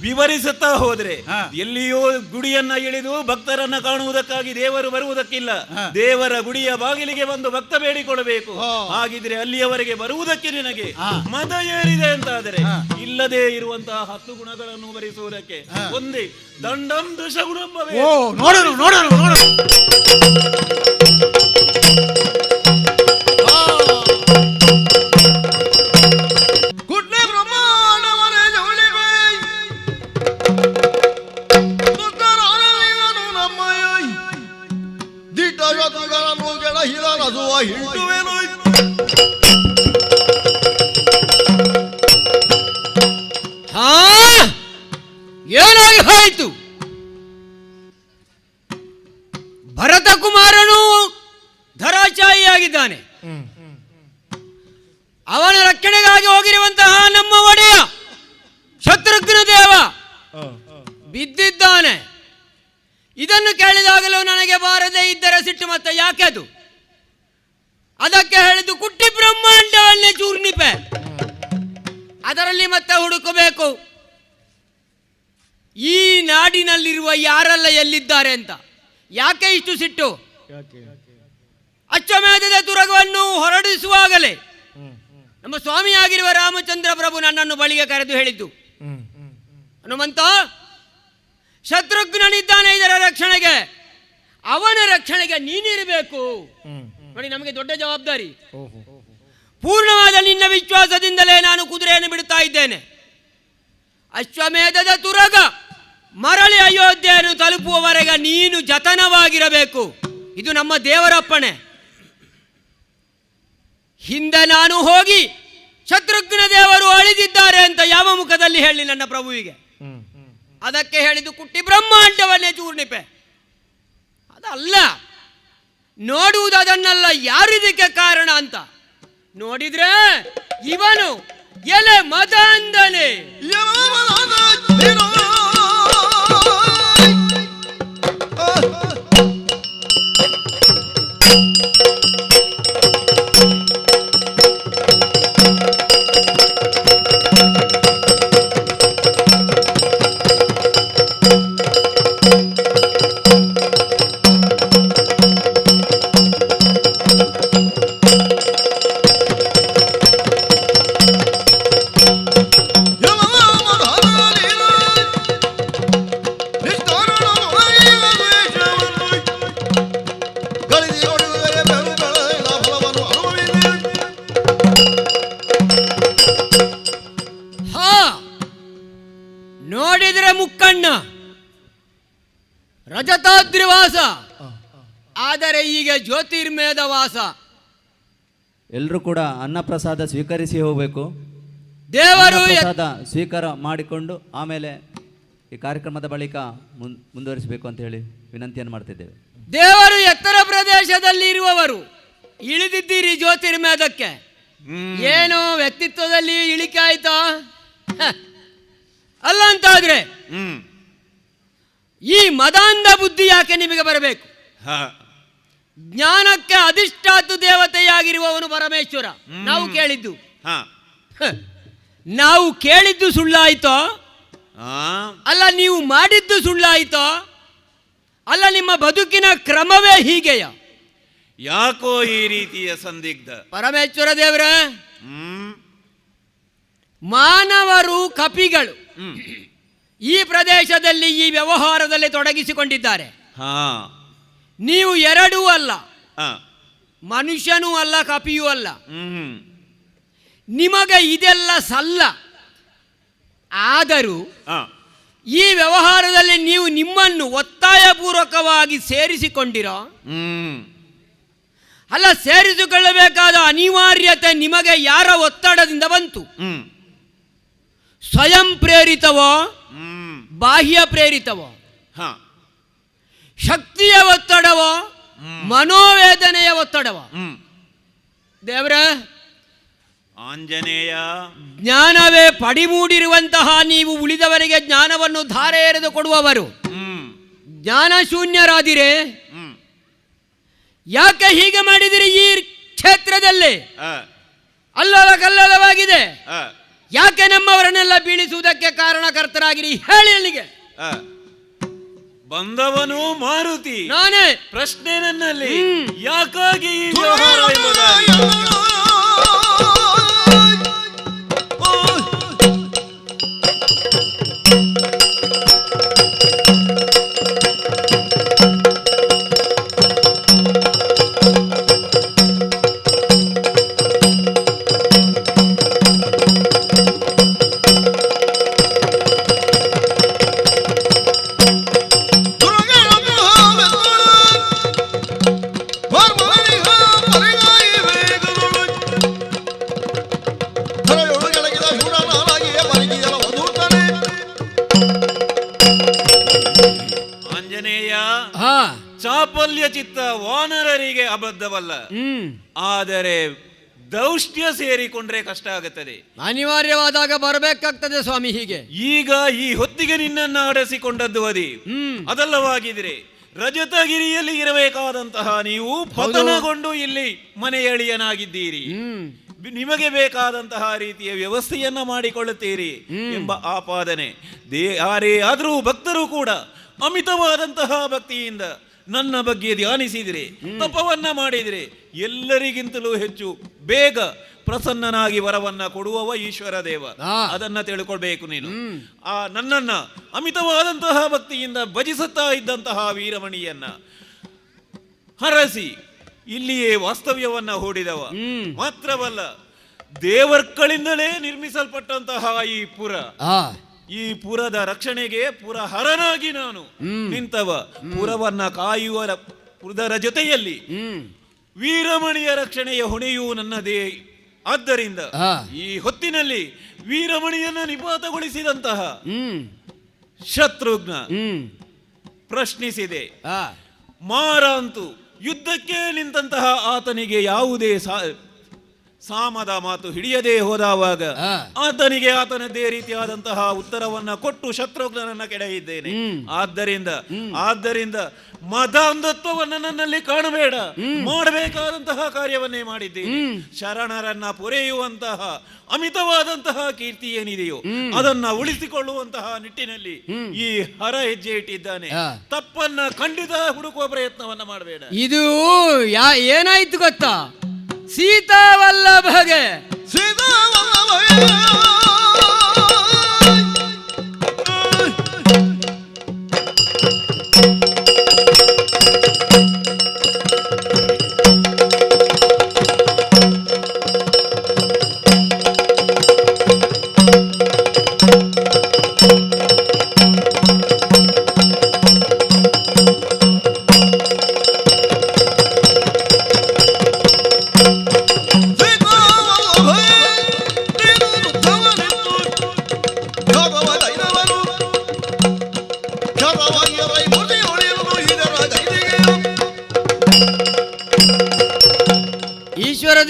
ವಿವರಿಸುತ್ತಾ ಹೋದ್ರೆ. ಎಲ್ಲಿಯೋ ಗುಡಿಯನ್ನ ಇಳಿದು ಭಕ್ತರನ್ನ ಕಾಣುವುದಕ್ಕಾಗಿ ದೇವರು ಬರುವುದಕ್ಕಿಲ್ಲ. ದೇವರ ಗುಡಿಯ ಬಾಗಿಲಿಗೆ ಬಂದು ಭಕ್ತ ಬೇಡಿಕೊಳ್ಳಬೇಕು. ಹಾಗಿದ್ರೆ ಅಲ್ಲಿಯವರೆಗೆ ಬರುವುದಕ್ಕೆ ನಿನಗೆ ಮದ ಮತ ಏರಿದೆ ಅಂತಾದರೆ. ಇಲ್ಲದೆ ಇರುವಂತಹ ಹತ್ತು ಗುಣಗಳನ್ನು ಭರಿಸುವುದಕ್ಕೆ ಒಂದೇ ದಂಡಂ ದಶಗುಣಂಬವೇ ಓ ನೋಡೋಣ ನೋಡೋಣ ನೋಡೋಣ ಮತ್ತೆ ಹುಡುಕಬೇಕು. ಈ ನಾಡಿನಲ್ಲಿರುವ ಯಾರೆಲ್ಲ ಎಲ್ಲಿದ್ದಾರೆ ಅಂತ? ಯಾಕೆ ಇಷ್ಟು ಸಿಟ್ಟು? ಅಚ್ಚಮೇಧದ ತುರಗವನ್ನು ಹೊರಡಿಸುವಾಗಲೇ ನಮ್ಮ ಸ್ವಾಮಿಯಾಗಿರುವ ರಾಮಚಂದ್ರ ಪ್ರಭು ನನ್ನನ್ನು ಬಳಿಗೆ ಕರೆದು ಹೇಳಿದ್ದು. ಹನುಮಂತ ಶತ್ರುಘ್ನನಿದ್ದಾನೆ ಇದರ ರಕ್ಷಣೆಗೆ. ಅವನ ರಕ್ಷಣೆಗೆ ನೀನಿರಬೇಕು. ನೋಡಿ ನಮಗೆ ದೊಡ್ಡ ಜವಾಬ್ದಾರಿ. ಪೂರ್ಣವಾದ ನಿನ್ನ ವಿಶ್ವಾಸದಿಂದಲೇ ನಾನು ಕುದುರೆಯನ್ನು ಬಿಡುತ್ತಾ ಇದ್ದೇನೆ. ಅಶ್ವಮೇಧದ ತುರಗ ಮರಳಿ ಅಯೋಧ್ಯೆಯನ್ನು ತಲುಪುವವರೆಗೆ ನೀನು ಜತನವಾಗಿರಬೇಕು. ಇದು ನಮ್ಮ ದೇವರಪ್ಪಣೆ. ಹಿಂದೆ ನಾನು ಹೋಗಿ ಶತ್ರುಘ್ನ ದೇವರು ಅಳಿದಿದ್ದಾರೆ ಅಂತ ಯಾವ ಮುಖದಲ್ಲಿ ಹೇಳಿ ನನ್ನ ಪ್ರಭುವಿಗೆ? ಅದಕ್ಕೆ ಹೇಳಿದ್ದು ಕುಟ್ಟಿ ಬ್ರಹ್ಮಾಂಡವನ್ನೇ ಚೂರ್ಣಿಪೆ. ಅದಲ್ಲ ನೋಡುವುದು ಅದನ್ನಲ್ಲ ಯಾರಿದಕ್ಕೆ ಕಾರಣ ಅಂತ? ನೋಡಿದ್ರೆ ಇವನು ಎಲೆ ಮದ ಅಂದನೆ. ಆದರೆ ಈಗ ಜ್ಯೋತಿರ್ಮೇದ ವಾಸ. ಎಲ್ಲರೂ ಕೂಡ ಅನ್ನಪ್ರಸಾದ ಸ್ವೀಕರಿಸಿ ಹೋಗಬೇಕು. ದೇವರು ಪ್ರಸಾದ ಸ್ವೀಕಾರ ಮಾಡಿಕೊಂಡು ಆಮೇಲೆ ಈ ಕಾರ್ಯಕ್ರಮದ ಬಳಿಕ ಮುನ್ ಮುಂದುವರಿಸಬೇಕು ಅಂತ ಹೇಳಿ ವಿನಂತಿಯನ್ನು ಮಾಡ್ತಿದ್ದೇವೆ. ದೇವರು ಎತ್ತರ ಪ್ರದೇಶದಲ್ಲಿ ಇರುವವರು ಇಳಿದಿದ್ದೀರಿ ಜ್ಯೋತಿರ್ಮೇದಕ್ಕೆ ಏನು ವ್ಯಕ್ತಿತ್ವದಲ್ಲಿ ಇಳಿಕೆ ಆಯ್ತಾ? ಹ. ಅಲ್ಲ ಅಂತಾದ್ರೆ ಈ ಮದಾಂಧ ಬುದ್ಧಿ ಯಾಕೆ ನಿಮಗೆ ಬರಬೇಕು? ಹಾ. ಜ್ಞಾನಕ್ಕೆ ಅಧಿಷ್ಠಾತ ದೇವತೆಯಾಗಿರುವವನು ಪರಮೇಶ್ವರ. ನಾವು ಕೇಳಿದ್ದು. ಹಾ. ನಾವು ಕೇಳಿದ್ದು ಸುಳ್ಳಾಯಿತೋ? ಅಲ್ಲ ನೀವು ಮಾಡಿದ್ದು ಸುಳ್ಳಾಯಿತೋ? ಅಲ್ಲ ನಿಮ್ಮ ಬದುಕಿನ ಕ್ರಮವೇ ಹೀಗೆಯ? ಯಾಕೋ ಈ ರೀತಿಯ ಸಂದಿಗ್ಧ? ಪರಮೇಶ್ವರ ದೇವರ ಮಾನವರು ಕಪಿಗಳು. ಈ ಪ್ರದೇಶದಲ್ಲಿ ಈ ವ್ಯವಹಾರದಲ್ಲಿ ತೊಡಗಿಸಿಕೊಂಡಿದ್ದಾರೆ. ಹಾ. ನೀವು ಎರಡೂ ಅಲ್ಲ. ಮನುಷ್ಯನೂ ಅಲ್ಲ ಕಪಿಯೂ ಅಲ್ಲ. ನಿಮಗೆ ಇದೆಲ್ಲ ಸಲ್ಲ. ಆದರೂ ಈ ವ್ಯವಹಾರದಲ್ಲಿ ನೀವು ನಿಮ್ಮನ್ನು ಒತ್ತಾಯಪೂರ್ವಕವಾಗಿ ಸೇರಿಸಿಕೊಂಡಿರೋ ಅಲ್ಲ ಸೇರಿಸಿಕೊಳ್ಳಬೇಕಾದ ಅನಿವಾರ್ಯತೆ ನಿಮಗೆ ಯಾರ ಒತ್ತಡದಿಂದ ಬಂತು? ಸ್ವಯಂ ಪ್ರೇರಿತವೋ ಬಾಹ್ಯ ಪ್ರೇರಿತವೋ? ಹಾ. ಶಕ್ತಿಯ ಒತ್ತಡವೋ ಮನೋವೇದನೆಯ ಒತ್ತಡವೋ? ದೇವರ ಆಂಜನೇಯ. ಜ್ಞಾನವೇ ಪಡಿಮೂಡಿರುವಂತಹ ನೀವು ಉಳಿದವರಿಗೆ ಜ್ಞಾನವನ್ನು ಧಾರೆ ಎರೆದು ಕೊಡುವವರು. ಜ್ಞಾನ ಶೂನ್ಯರಾದಿರೆ. ಯಾಕೆ ಹೀಗೆ ಮಾಡಿದಿರಿ ಈ ಕ್ಷೇತ್ರದಲ್ಲಿ? ಅಲ್ಲದ ಕಲ್ಲದವಾಗಿದೆ ಯಾಕೆ ನಮ್ಮವರನ್ನೆಲ್ಲ ಬೀಳಿಸುವುದಕ್ಕೆ ಕಾರಣಕರ್ತರಾಗಿರಿ? ಹೇಳಿ ಅಲ್ಲಿಗೆ. ಬಂದವನು ಮಾರುತಿ. ನಾನೇ. ಪ್ರಶ್ನೆ ನನ್ನಲ್ಲಿ. ಯಾಕಾಗಿ ಚಿತ್ತ ವಾನರರಿಗೆ ಅಬದ್ಧವಲ್ಲ. ಆದರೆ ದೌಷ್ಟ್ಯ ಸೇರಿಕೊಂಡ್ರೆ ಕಷ್ಟ ಆಗುತ್ತದೆ. ಅನಿವಾರ್ಯವಾದಾಗ ಬರಬೇಕಾಗ್ತದೆ ಸ್ವಾಮಿ ಹೀಗೆ. ಈಗ ಈ ಹೊತ್ತಿಗೆ ನಿನ್ನನ್ನು ಆಡಿಸಿಕೊಂಡದ್ದು ಅದಿ. ಅದಲ್ಲವಾಗಿದ್ರೆ ರಜತಗಿರಿಯಲ್ಲಿ ಇರಬೇಕಾದಂತಹ ನೀವು ಪತನಗೊಂಡು ಇಲ್ಲಿ ಮನೆಯಳಿಯನಾಗಿದ್ದೀರಿ ನಿಮಗೆ ಬೇಕಾದಂತಹ ರೀತಿಯ ವ್ಯವಸ್ಥೆಯನ್ನ ಮಾಡಿಕೊಳ್ಳುತ್ತೀರಿ ಎಂಬ ಆಪಾದನೆ. ದೇ ಯಾರೇ ಆದರೂ ಭಕ್ತರು ಕೂಡ ಅಮಿತವಾದಂತಹ ಭಕ್ತಿಯಿಂದ ನನ್ನ ಬಗ್ಗೆ ಧ್ಯಾನಿಸಿದಿರಿ ತಪವನ್ನ ಮಾಡಿದಿರಿ. ಎಲ್ಲರಿಗಿಂತಲೂ ಹೆಚ್ಚು ಬೇಗ ಪ್ರಸನ್ನನಾಗಿ ವರವನ್ನ ಕೊಡುವವ ಈಶ್ವರ ದೇವ. ಅದನ್ನ ತಿಳ್ಕೊಳ್ಬೇಕು ನೀನು. ಆ ನನ್ನನ್ನ ಅಮಿತವಾದಂತಹ ಭಕ್ತಿಯಿಂದ ಭಜಿಸುತ್ತಾ ಇದ್ದಂತಹ ವೀರಮಣಿಯನ್ನ ಹರಸಿ ಇಲ್ಲಿಯೇ ವಾಸ್ತವ್ಯವನ್ನ ಹೂಡಿದವ. ಮಾತ್ರವಲ್ಲ ದೇವರ್ಗಳಿಂದಲೇ ನಿರ್ಮಿಸಲ್ಪಟ್ಟಂತಹ ಈ ಪುರ. ಆ. ಈ ಪುರದ ರಕ್ಷಣೆಗೆ ಪುರ ಹರನಾಗಿ ನಾನು ನಿಂತವ. ಪುರವನ್ನ ಕಾಯುವ ಪುರದರ ಜೊತೆಯಲ್ಲಿ ವೀರಮಣಿಯ ರಕ್ಷಣೆಯ ಹೊಣೆಯೂ ನನ್ನದೇ. ಆದ್ದರಿಂದ. ಈ ಹೊತ್ತಿನಲ್ಲಿ ವೀರಮಣಿಯನ್ನ ನಿಪಾತಗೊಳಿಸಿದಂತಹ ಶತ್ರುಘ್ನ ಪ್ರಶ್ನಿಸಿದೆ. ಆ ಮಾರ ಅಂತೂ ಯುದ್ಧಕ್ಕೆ ನಿಂತಹ ಆತನಿಗೆ ಯಾವುದೇ ಸಾ- ಸಾಮದ ಮಾತು ಹಿಡಿಯದೇ ಹೋದಾವಾಗ. ಆತನಿಗೆ ಆತನದೇ ರೀತಿಯಾದಂತಹ ಉತ್ತರವನ್ನ ಕೊಟ್ಟು ಶತ್ರುಘ್ನನನ್ನ ಕೆಡಹಿದ್ದೇನೆ ಆದ್ದರಿಂದ ಆದ್ದರಿಂದ ಆದ್ದರಿಂದ ಮದಾಂಧತ್ವವನ್ನ ನನ್ನಲ್ಲಿ ಕಾಣಬೇಡ. ಮಾಡಬೇಕಾದಂತಹ ಕಾರ್ಯವನ್ನೇ ಮಾಡಿದ್ದೇನೆ. ಶರಣರನ್ನ ಪೊರೆಯುವಂತಹ ಅಮಿತವಾದಂತಹ ಕೀರ್ತಿ ಏನಿದೆಯೋ ಅದನ್ನ ಉಳಿಸಿಕೊಳ್ಳುವಂತಹ ನಿಟ್ಟಿನಲ್ಲಿ ಈ ಹರ ಹೆಜ್ಜೆ ಇಟ್ಟಿದ್ದಾನೆ ತಪ್ಪನ್ನ ಖಂಡಿತ ಹುಡುಕುವ ಪ್ರಯತ್ನವನ್ನ ಮಾಡಬೇಡ. ಇದು ಯಾ ಏನಾಯ್ತು ಗೊತ್ತಾ? ಸೀತಾವಲ್ಲಭಗೆ. ಈಶ್ವರ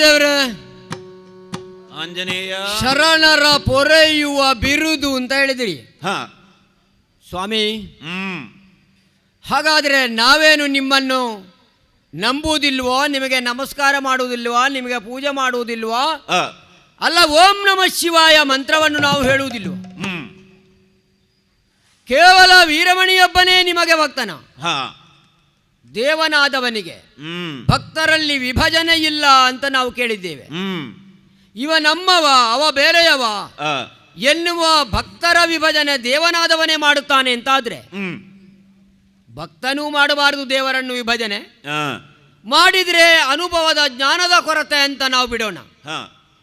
ದೇವ್ರ ಆಂಜನೇಯ. ಶರಣರ ಪೊರೆಯುವ ಬಿರುದು ಅಂತ ಹೇಳಿದಿರಿ. ಹ. ಸ್ವಾಮಿ ಹ್ಮ್. ಹಾಗಾದರೆ ನಾವೇನು ನಿಮ್ಮನ್ನು ನಂಬುವುದಿಲ್ವೋ ನಿಮಗೆ ನಮಸ್ಕಾರ ಮಾಡುವುದಿಲ್ವಾ ನಿಮಗೆ ಪೂಜೆ ಮಾಡುವುದಿಲ್ವಾ? ಅಲ್ಲ ಓಂ ನಮ ಶಿವಾಯ ಮಂತ್ರವನ್ನು ನಾವು ಹೇಳುವುದಿಲ್ಲ ಕೇವಲ ವೀರಮಣಿಯೊಬ್ಬನೇ ನಿಮಗೆ ಭಕ್ತನ. ಹ. ದೇವನಾದವನಿಗೆ ಭಕ್ತರಲ್ಲಿ ವಿಭಜನೆ ಇಲ್ಲ ಅಂತ ನಾವು ಕೇಳಿದ್ದೇವೆ. ಇವನಮ್ಮವ ಇವ ನಮ್ಮವ ಅವ ಬೇರೆಯವ ಎನ್ನುವ ಭಕ್ತರ ವಿಭಜನೆ ದೇವನಾದವನೇ ಮಾಡುತ್ತಾನೆ ಅಂತಾದ್ರೆ ಭಕ್ತನೂ ಮಾಡಬಾರದು ದೇವರನ್ನು ವಿಭಜನೆ. ಮಾಡಿದರೆ ಅನುಭವದ ಜ್ಞಾನದ ಕೊರತೆ ಅಂತ ನಾವು ಬಿಡೋಣ.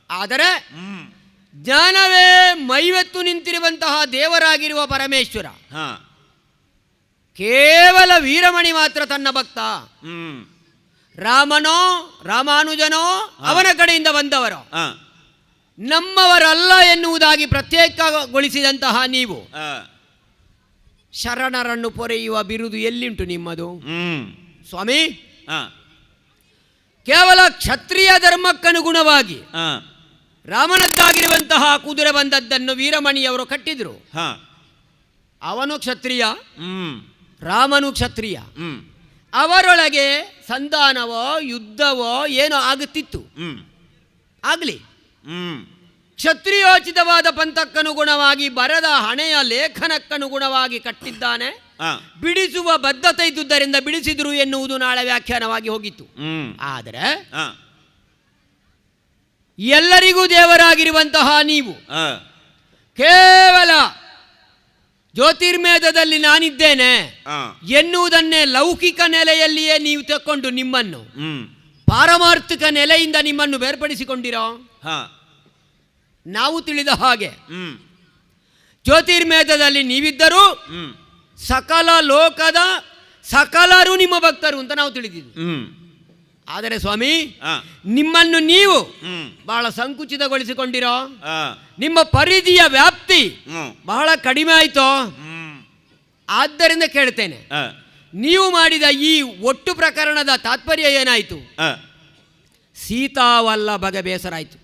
ಆದರೆ ಜ್ಞಾನವೇ ಮೈವೆತ್ತು ನಿಂತಿರುವಂತಹ ದೇವರಾಗಿರುವ ಪರಮೇಶ್ವರ. ಕೇವಲ ವೀರಮಣಿ ಮಾತ್ರ ತನ್ನ ಭಕ್ತ. ರಾಮನೋ ರಾಮಾನುಜನೋ ಅವನ ಕಡೆಯಿಂದ ಬಂದವರು. ನಮ್ಮವರಲ್ಲ ಎನ್ನುವುದಾಗಿ ಪ್ರತ್ಯೇಕಗೊಳಿಸಿದಂತಹ ನೀವು. ಶರಣರನ್ನು ಪೊರೆಯುವ ಬಿರುದು ಎಲ್ಲಿಂಟು ನಿಮ್ಮದು? ಸ್ವಾಮಿ ಕೇವಲ ಕ್ಷತ್ರಿಯ ಧರ್ಮಕ್ಕನುಗುಣವಾಗಿ ರಾಮನದ್ದಾಗಿರುವಂತಹ ಕುದುರೆ ಬಂದದ್ದನ್ನು ವೀರಮಣಿಯವರು ಕಟ್ಟಿದ್ರು. ಅವನು ಕ್ಷತ್ರಿಯ. ರಾಮನು ಕ್ಷತ್ರಿಯ. ಅವರೊಳಗೆ ಸಂಧಾನವೋ ಯುದ್ಧವೋ ಏನೋ ಆಗುತ್ತಿತ್ತು. ಆಗಲಿ. ಕ್ಷತ್ರಿಯೋಚಿತವಾದ ಪಂಥಕ್ಕನುಗುಣವಾಗಿ ಬರದ ಹಣೆಯ ಲೇಖನಕ್ಕನುಗುಣವಾಗಿ ಕಟ್ಟಿದ್ದಾನೆ. ಬಿಡಿಸುವ ಬದ್ಧತೆ ಇದ್ದುದರಿಂದ ಬಿಡಿಸಿದ್ರು ಎನ್ನುವುದು ನಾಳೆ ವ್ಯಾಖ್ಯಾನವಾಗಿ ಹೋಗಿತ್ತು. ಆದರೆ ಎಲ್ಲರಿಗೂ ದೇವರಾಗಿರುವಂತಹ ನೀವು ಕೇವಲ ಜ್ಯೋತಿರ್ಮೇಧದಲ್ಲಿ ನಾನಿದ್ದೇನೆ. ಎನ್ನುವುದನ್ನೇ ಲೌಕಿಕ ನೆಲೆಯಲ್ಲಿಯೇ ನೀವು ತಕ್ಕೊಂಡು ನಿಮ್ಮನ್ನು. ಪಾರಮಾರ್ಥಿಕ ನೆಲೆಯಿಂದ ನಿಮ್ಮನ್ನು ಬೇರ್ಪಡಿಸಿಕೊಂಡಿರೋ? ಹಾ. ನಾವು ತಿಳಿದ ಹಾಗೆ. ಹ್ಮ್. ಜ್ಯೋತಿರ್ಮೇಧದಲ್ಲಿ ನೀವಿದ್ದರೂ ಹ್ಮ್. ಸಕಲ ಲೋಕದ ಸಕಲರು ನಿಮ್ಮ ಭಕ್ತರು ಅಂತ ನಾವು ತಿಳಿದಿದ್ದೀವಿ ಹ್ಮ್. ಆದರೆ ಸ್ವಾಮಿ ನಿಮ್ಮನ್ನು ನೀವು ಬಹಳ ಸಂಕುಚಿತಗೊಳಿಸಿಕೊಂಡಿರೋ ನಿಮ್ಮ ಪರಿಧಿಯ ವ್ಯಾಪ್ತಿ ಬಹಳ ಕಡಿಮೆ ಆಯಿತು? ಆದ್ದರಿಂದ ಕೇಳ್ತೇನೆ. ನೀವು ಮಾಡಿದ ಈ ಒಟ್ಟು ಪ್ರಕರಣದ ತಾತ್ಪರ್ಯ ಏನಾಯಿತು? ಸೀತಾವಲ್ಲ ಸೀತಾವಲ್ಲಭಗೆ ಬೇಸರ ಆಯಿತು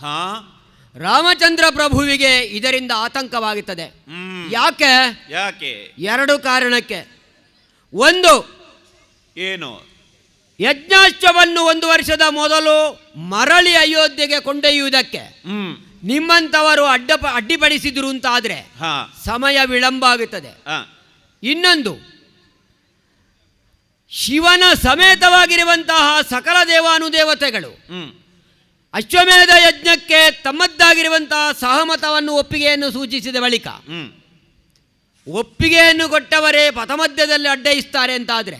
ಹಾ. ರಾಮಚಂದ್ರ ಪ್ರಭುವಿಗೆ ಇದರಿಂದ ಆತಂಕವಾಗುತ್ತದೆ. ಯಾಕೆ? ಯಾಕೆ? ಎರಡು ಕಾರಣಕ್ಕೆ. ಒಂದು ಏನು? ಯಜ್ಞಾಶ್ವವನ್ನು ಒಂದು ವರ್ಷದ ಮೊದಲು ಮರಳಿ ಅಯೋಧ್ಯೆಗೆ ಕೊಂಡೊಯ್ಯುವುದಕ್ಕೆ. ನಿಮ್ಮಂತವರು ನಿಮ್ಮಂಥವರು ಅಡ್ಡ ಅಡ್ಡಿಪಡಿಸಿದ್ರು ಅಂತಾದರೆ ಹಾ. ಸಮಯ ವಿಳಂಬ ಆಗುತ್ತದೆ. ಇನ್ನೊಂದು ಶಿವನ ಸಮೇತವಾಗಿರುವಂತಹ ಸಕಲ ದೇವಾನುದೇವತೆಗಳು ಅಶ್ವಮೇಧ ಯಜ್ಞಕ್ಕೆ ತಮ್ಮದ್ದಾಗಿರುವಂತಹ ಸಹಮತವನ್ನು ಒಪ್ಪಿಗೆಯನ್ನು ಸೂಚಿಸಿದ ಬಳಿಕ ಒಪ್ಪಿಗೆಯನ್ನು ಕೊಟ್ಟವರೇ ಪಥಮಧ್ಯದಲ್ಲಿ ಅಡ್ಡಯಿಸ್ತಾರೆ ಅಂತಾದರೆ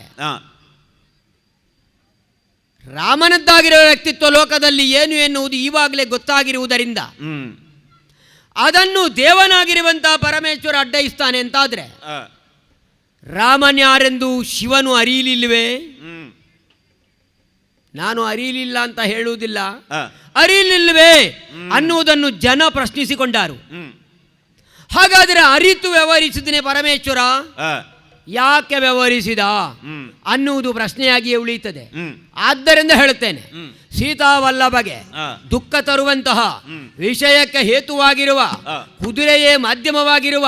ರಾಮನದ್ದಾಗಿರುವ ವ್ಯಕ್ತಿತ್ವ ಲೋಕದಲ್ಲಿ ಏನು ಎನ್ನುವುದು ಈವಾಗಲೇ ಗೊತ್ತಾಗಿರುವುದರಿಂದ ಅದನ್ನು ದೇವನಾಗಿರುವಂತಹ ಪರಮೇಶ್ವರ ಅಡ್ಡಯಿಸ್ತಾನೆ ಅಂತಾದರೆ ರಾಮನ್ ರಾಮನ್ಯಾರೆಂದು ಶಿವನು ಅರಿಯಲಿಲ್ವೇ ನಾನು ಅರಿಯಲಿಲ್ಲ ಅಂತ ಹೇಳುವುದಿಲ್ಲ. ಅರಿಯಲಿಲ್ಲವೇ ಅರಿಯಲಿಲ್ವೇ ಅನ್ನುವುದನ್ನು ಜನ ಪ್ರಶ್ನಿಸಿಕೊಂಡರು. ಹಾಗಾದರೆ ಅರಿತು ವ್ಯವಹರಿಸಿದನೆ ಪರಮೇಶ್ವರ? ಯಾಕೆ ವ್ಯವಹರಿಸಿದ? ಅನ್ನುವುದು ಪ್ರಶ್ನೆಯಾಗಿಯೇ ಉಳಿಯುತ್ತದೆ. ಆದ್ದರಿಂದ ಹೇಳುತ್ತೇನೆ. ಸೀತಾವಲ್ಲಭಗೆ ದುಃಖ ತರುವಂತಹ ವಿಷಯಕ್ಕೆ ಹೇತುವಾಗಿರುವ. ಕುದುರೆಯೇ ಮಾಧ್ಯಮವಾಗಿರುವ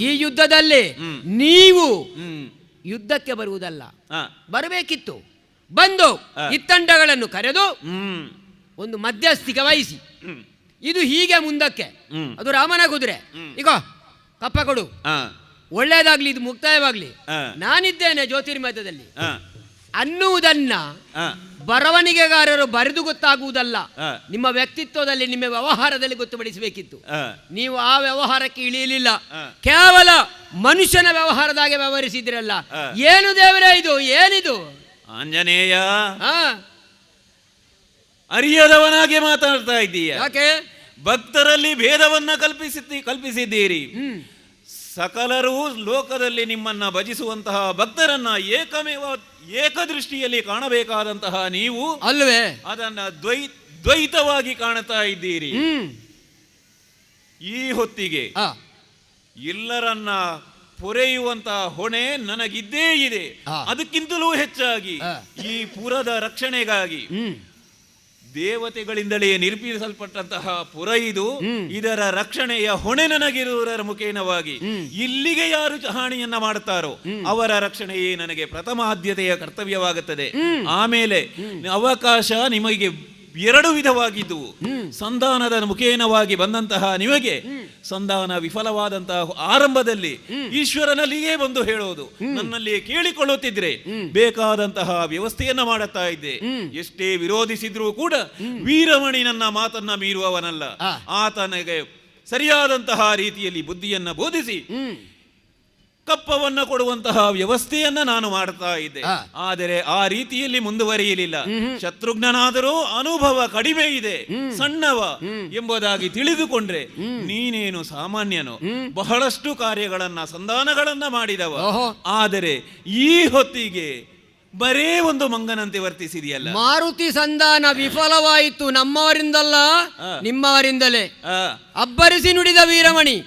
ಈ ಯುದ್ಧದಲ್ಲಿ ನೀವು ಯುದ್ಧಕ್ಕೆ ಬರುವುದಲ್ಲ. ಬರಬೇಕಿತ್ತು. ಬಂದು. ಇತ್ತಂಡಗಳನ್ನು ಕರೆದು ಒಂದು ಮಧ್ಯಸ್ಥಿಕೆ ವಹಿಸಿ. ಇದು ಹೀಗೆ ಮುಂದಕ್ಕೆ. ಅದು ರಾಮನ ಕುದುರೆ. ಈಗ ಕಪ್ಪ ಕೊಡು. ಒಳ್ಳೇದಾಗ್ಲಿ ಇದು ಮುಕ್ತಾಯವಾಗ್ಲಿ. ನಾನಿದ್ದೇನೆ ಜ್ಯೋತಿರ್ಮಯದಲ್ಲಿ. ಅನ್ನುವುದನ್ನ ಬರವಣಿಗೆಗಾರರು ಬರೆದು ಗೊತ್ತಾಗುವುದಲ್ಲ. ನಿಮ್ಮ ವ್ಯಕ್ತಿತ್ವದಲ್ಲಿ ನಿಮ್ಮ ವ್ಯವಹಾರದಲ್ಲಿ ಗೊತ್ತುಪಡಿಸಬೇಕಿತ್ತು. ನೀವು ಆ ವ್ಯವಹಾರಕ್ಕೆ ಇಳಿಯಲಿಲ್ಲ. ಕೇವಲ ಮನುಷ್ಯನ ವ್ಯವಹಾರದಾಗೆ ವ್ಯವಹರಿಸಿದ್ರಲ್ಲ. ಏನು ದೇವರೇ ಇದು? ಏನಿದು? ಆಂಜನೇಯ ಅರಿಯದವನಾಗಿ ಅರಿಯದವನಾಗೆ ಮಾತಾಡ್ತಾ ಇದ್ದೀಯ. ಯಾಕೆ? ಭಕ್ತರಲ್ಲಿ ಭೇದವನ್ನ ಕಲ್ಪಿಸಿ ಕಲ್ಪಿಸಿದ್ದೀರಿ. ಹ್ಮ್. ಸಕಲರೂ ಲೋಕದಲ್ಲಿ ನಿಮ್ಮನ್ನು ಭಜಿಸುವಂತಹ ಭಕ್ತರನ್ನ ಏಕಮೇವ ಏಕದೃಷ್ಟಿಯಲ್ಲಿ ಕಾಣಬೇಕಾದಂತಹ ನೀವು ಅಲ್ವೇ ಅದನ್ನ ದ್ವೈ ದ್ವೈತವಾಗಿ ಕಾಣುತ್ತಾ ಇದ್ದೀರಿ. ಈ ಹೊತ್ತಿಗೆ ಎಲ್ಲರನ್ನ ಪೊರೆಯುವಂತಹ ಹೊಣೆ ನನಗಿದ್ದೇ ಇದೆ. ಅದಕ್ಕಿಂತಲೂ ಹೆಚ್ಚಾಗಿ ಈ ಪುರದ ರಕ್ಷಣೆಗಾಗಿ ದೇವತೆಗಳಿಂದಲೇ ನಿರ್ಮಿಸಲ್ಪಟ್ಟಂತಹ ಪುರ ಇದು. ಇದರ ರಕ್ಷಣೆಯ ಹೊಣೆ ನನಗಿರುವುದರ ಮುಖೇನವಾಗಿ ಇಲ್ಲಿಗೆ ಯಾರು ಹಾನಿಯನ್ನ ಮಾಡುತ್ತಾರೋ ಅವರ ರಕ್ಷಣೆಯೇ ನನಗೆ ಪ್ರಥಮ ಆದ್ಯತೆಯ ಕರ್ತವ್ಯವಾಗುತ್ತದೆ. ಆಮೇಲೆ ಅವಕಾಶ ನಿಮಗೆ ಎರಡು ವಿಧವಾಗಿದ್ದು. ಸಂಧಾನದ ಮುಖೇನವಾಗಿ ಬಂದಂತಹ ನಿಮಗೆ ಸಂಧಾನ ವಿಫಲವಾದಂತಹ ಆರಂಭದಲ್ಲಿ ಈಶ್ವರನಲ್ಲಿಯೇ ಬಂದು ಹೇಳೋದು. ನನ್ನಲ್ಲಿ ಕೇಳಿಕೊಳ್ಳುತ್ತಿದ್ರೆ ಬೇಕಾದಂತಹ ವ್ಯವಸ್ಥೆಯನ್ನ ಮಾಡುತ್ತಾ ಇದ್ದೆ. ಎಷ್ಟೇ ವಿರೋಧಿಸಿದ್ರೂ ಕೂಡ ವೀರಮಣಿ ನನ್ನ ಮಾತನ್ನ ಮೀರುವವನಲ್ಲ. ಆತನಿಗೆ ಸರಿಯಾದಂತಹ ರೀತಿಯಲ್ಲಿ ಬುದ್ಧಿಯನ್ನ ಬೋಧಿಸಿ. ಕಪ್ಪವನ್ನ ಕೊಡುವಂತಹ ವ್ಯವಸ್ಥೆಯನ್ನ ನಾನು ಮಾಡ್ತಾ ಇದ್ದೆ. ಆದರೆ ಆ ರೀತಿಯಲ್ಲಿ ಮುಂದುವರಿಯಲಿಲ್ಲ. ಶತ್ರುಘ್ನನಾದರೂ ಅನುಭವ ಕಡಿಮೆ ಇದೆ. ಸಣ್ಣವ ಎಂಬುದಾಗಿ ತಿಳಿದುಕೊಂಡ್ರೆ ನೀನೇನು ಸಾಮಾನ್ಯನು. ಬಹಳಷ್ಟು ಕಾರ್ಯಗಳನ್ನ ಸಂಧಾನಗಳನ್ನ ಮಾಡಿದವ. ಆದರೆ ಈ ಹೊತ್ತಿಗೆ ಬರೇ ಒಂದು ಮಂಗನಂತೆ ವರ್ತಿಸಿದೆಯಲ್ಲ. ಮಾರುತಿ ಸಂಧಾನ ವಿಫಲವಾಯಿತು ನಮ್ಮವರಿಂದಲ್ಲ. ನಿಮ್ಮವರಿಂದಲೇ. ಅಬ್ಬರಿಸಿ ನುಡಿದ ವೀರಮಣಿ.